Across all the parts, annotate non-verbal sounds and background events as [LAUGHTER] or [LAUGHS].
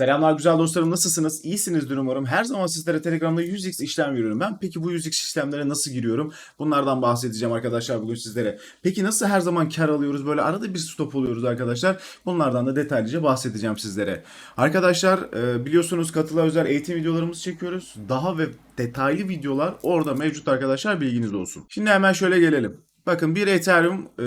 Selamlar güzel dostlarım nasılsınız? İyisinizdir umarım. Her zaman sizlere Telegram'da 100x işlem veriyorum. Ben peki bu 100x işlemlere nasıl giriyorum? Bunlardan bahsedeceğim arkadaşlar bugün sizlere. Peki nasıl her zaman kar alıyoruz? Böyle arada bir stop oluyoruz arkadaşlar. Bunlardan da detaylıca bahsedeceğim sizlere. Arkadaşlar e, biliyorsunuz katıla özel eğitim videolarımızı çekiyoruz. Daha ve detaylı videolar orada mevcut arkadaşlar bilginiz olsun. Şimdi hemen şöyle gelelim. Bakın bir Ethereum e,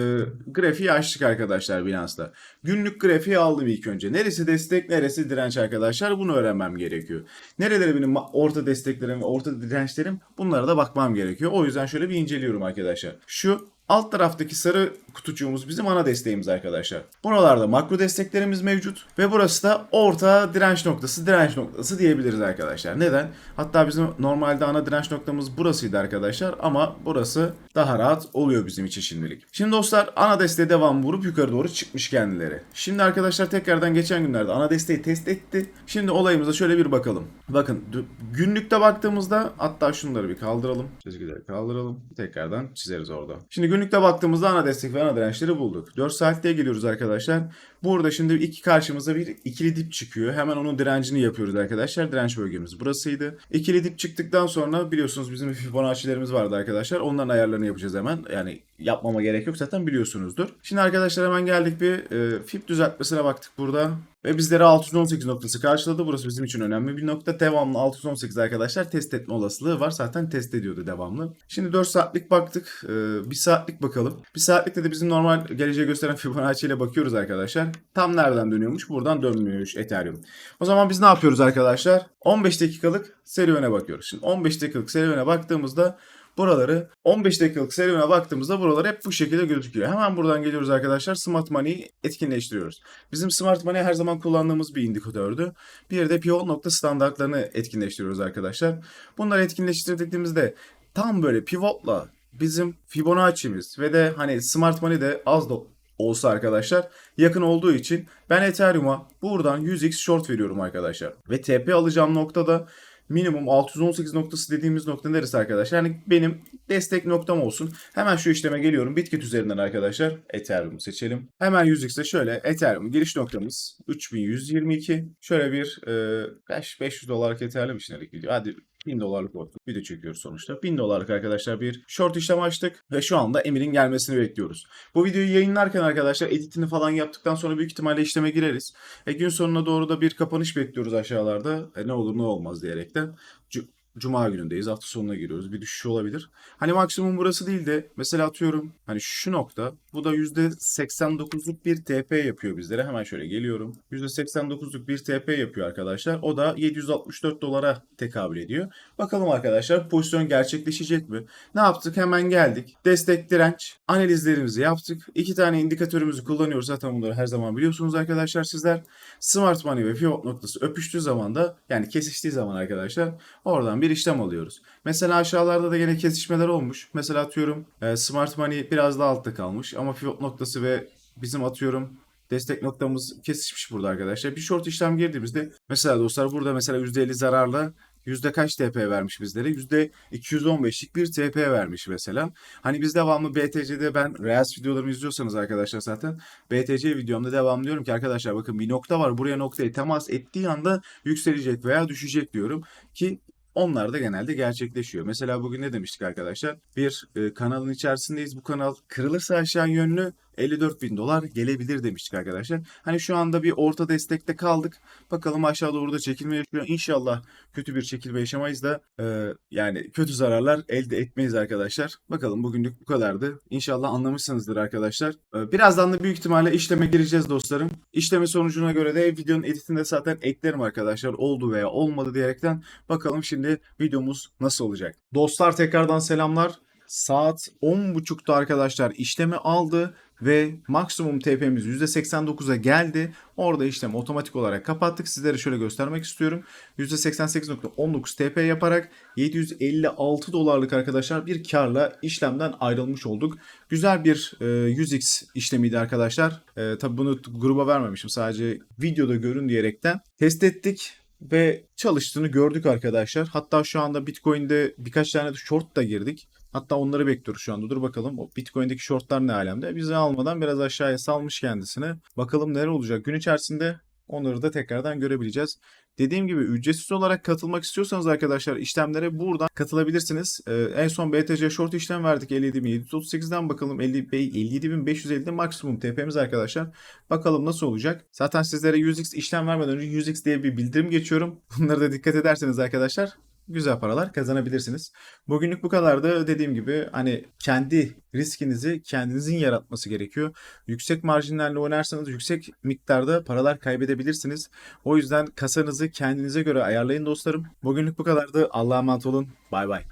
grafiği açtık arkadaşlar Binance'da. Günlük grafiği aldım ilk önce. Neresi destek, neresi direnç arkadaşlar bunu öğrenmem gerekiyor. Nereleri benim orta desteklerim ve orta dirençlerim bunlara da bakmam gerekiyor. O yüzden şöyle bir inceliyorum arkadaşlar. Şu alt taraftaki sarı kutucuğumuz bizim ana desteğimiz arkadaşlar. Buralarda makro desteklerimiz mevcut ve burası da orta direnç noktası, direnç noktası diyebiliriz arkadaşlar. Neden? Hatta bizim normalde ana direnç noktamız burasıydı arkadaşlar ama burası daha rahat oluyor bizim için şimdilik. Şimdi dostlar ana desteğe devam vurup yukarı doğru çıkmış kendileri. Şimdi arkadaşlar tekrardan geçen günlerde ana desteği test etti. Şimdi olayımıza şöyle bir bakalım. Bakın günlükte baktığımızda hatta şunları bir kaldıralım. Çizgileri kaldıralım. Tekrardan çizeriz orada. Şimdi günlükte baktığımızda ana destek ve ana dirençleri bulduk. 4 saatliğe geliyoruz arkadaşlar. Burada şimdi iki karşımıza bir ikili dip çıkıyor. Hemen onun direncini yapıyoruz arkadaşlar. Direnç bölgemiz burasıydı. İkili dip çıktıktan sonra biliyorsunuz bizim Fibonacci'lerimiz vardı arkadaşlar. Onların ayarlarını yapacağız hemen. Yani yapmama gerek yok zaten biliyorsunuzdur. Şimdi arkadaşlar hemen geldik bir e, fib düzeltmesine baktık burada. Ve bizleri 618 noktası karşıladı. Burası bizim için önemli bir nokta. Devamlı 618 arkadaşlar test etme olasılığı var. Zaten test ediyordu devamlı. Şimdi 4 saatlik baktık. Ee, 1 saatlik bakalım. 1 saatlikte de bizim normal geleceği gösteren Fibonacci ile bakıyoruz arkadaşlar. Tam nereden dönüyormuş? Buradan dönmüyormuş Ethereum. O zaman biz ne yapıyoruz arkadaşlar? 15 dakikalık serüvene bakıyoruz. Şimdi 15 dakikalık serüvene baktığımızda buraları 15 dakikalık serüvene baktığımızda buralar hep bu şekilde gözüküyor. Hemen buradan geliyoruz arkadaşlar. Smart Money'i etkinleştiriyoruz. Bizim Smart Money her zaman kullandığımız bir indikatördü. Bir de pivot nokta standartlarını etkinleştiriyoruz arkadaşlar. Bunları etkinleştirdiğimizde tam böyle pivotla bizim Fibonacci'miz ve de hani Smart Money de az da olsa arkadaşlar yakın olduğu için ben Ethereum'a buradan 100x short veriyorum arkadaşlar. Ve TP alacağım noktada minimum 618 noktası dediğimiz nokta neresi arkadaşlar? Yani benim destek noktam olsun. Hemen şu işleme geliyorum. Bitget üzerinden arkadaşlar Ethereum'u seçelim. Hemen 100x'e şöyle Ethereum giriş noktamız 3122. Şöyle bir e, kaç 500 dolarlık yeterli mi şimdilik? Hadi 1000 dolarlık olsun. Video çekiyoruz sonuçta. 1000 dolarlık arkadaşlar bir short işlem açtık ve şu anda Emir'in gelmesini bekliyoruz. Bu videoyu yayınlarken arkadaşlar editini falan yaptıktan sonra büyük ihtimalle işleme gireriz. E, gün sonuna doğru da bir kapanış bekliyoruz aşağılarda. E, ne olur ne olmaz diyerekten. Cu- Cuma günündeyiz. Hafta sonuna giriyoruz. Bir düşüş olabilir. Hani maksimum burası değil de mesela atıyorum hani şu nokta bu da %89'luk bir TP yapıyor bizlere. Hemen şöyle geliyorum. %89'luk bir TP yapıyor arkadaşlar. O da 764 dolara tekabül ediyor. Bakalım arkadaşlar pozisyon gerçekleşecek mi? Ne yaptık? Hemen geldik. Destek direnç analizlerimizi yaptık. İki tane indikatörümüzü kullanıyoruz. Zaten bunları her zaman biliyorsunuz arkadaşlar sizler. Smart Money ve Pivot noktası öpüştüğü zaman da yani kesiştiği zaman arkadaşlar oradan bir işlem alıyoruz. Mesela aşağılarda da gene kesişmeler olmuş. Mesela atıyorum e, Smart Money biraz daha altta kalmış ama Pivot noktası ve bizim atıyorum destek noktamız kesişmiş burada arkadaşlar. Bir short işlem girdiğimizde mesela dostlar burada mesela %50 zararla Yüzde kaç TP vermiş bizlere? Yüzde 215'lik bir TP vermiş mesela. Hani biz devamlı BTC'de ben Reels videolarımı izliyorsanız arkadaşlar zaten BTC videomda devam diyorum ki arkadaşlar bakın bir nokta var. Buraya noktaya temas ettiği anda yükselecek veya düşecek diyorum ki onlar da genelde gerçekleşiyor. Mesela bugün ne demiştik arkadaşlar? Bir e, kanalın içerisindeyiz. Bu kanal kırılırsa aşağı yönlü 54 bin dolar gelebilir demiştik arkadaşlar. Hani şu anda bir orta destekte kaldık. Bakalım aşağı doğru da çekilme yaşıyor. İnşallah kötü bir çekilme yaşamayız da e, yani kötü zararlar elde etmeyiz arkadaşlar. Bakalım bugünlük bu kadardı. İnşallah anlamışsınızdır arkadaşlar. E, birazdan da büyük ihtimalle işleme gireceğiz dostlarım. İşleme sonucuna göre de videonun editinde zaten eklerim arkadaşlar. Oldu veya olmadı diyerekten. Bakalım şimdi videomuz nasıl olacak. Dostlar tekrardan selamlar. Saat 10.30'da arkadaşlar işlemi aldı ve maksimum TP'miz %89'a geldi. Orada işlemi otomatik olarak kapattık. Sizlere şöyle göstermek istiyorum. %88.19 TP yaparak 756 dolarlık arkadaşlar bir karla işlemden ayrılmış olduk. Güzel bir e, 100x işlemiydi arkadaşlar. E, tabi bunu gruba vermemişim. Sadece videoda görün diyerekten test ettik ve çalıştığını gördük arkadaşlar. Hatta şu anda Bitcoin'de birkaç tane de short da girdik. Hatta onları bekliyoruz şu anda. Dur bakalım. O Bitcoin'deki shortlar ne alemde? Bizi almadan biraz aşağıya salmış kendisini. Bakalım neler olacak. Gün içerisinde Onları da tekrardan görebileceğiz. Dediğim gibi ücretsiz olarak katılmak istiyorsanız arkadaşlar işlemlere buradan katılabilirsiniz. Ee, en son BTC short işlem verdik 57.738'den bakalım 50 57.550'de maksimum TP'miz arkadaşlar. Bakalım nasıl olacak. Zaten sizlere 100x işlem vermeden önce 100x diye bir bildirim geçiyorum. [LAUGHS] Bunlara da dikkat ederseniz arkadaşlar güzel paralar kazanabilirsiniz. Bugünlük bu kadardı. Dediğim gibi hani kendi riskinizi kendinizin yaratması gerekiyor. Yüksek marjinlerle oynarsanız yüksek miktarda paralar kaybedebilirsiniz. O yüzden kasanızı kendinize göre ayarlayın dostlarım. Bugünlük bu kadardı. Allah'a emanet olun. Bay bay.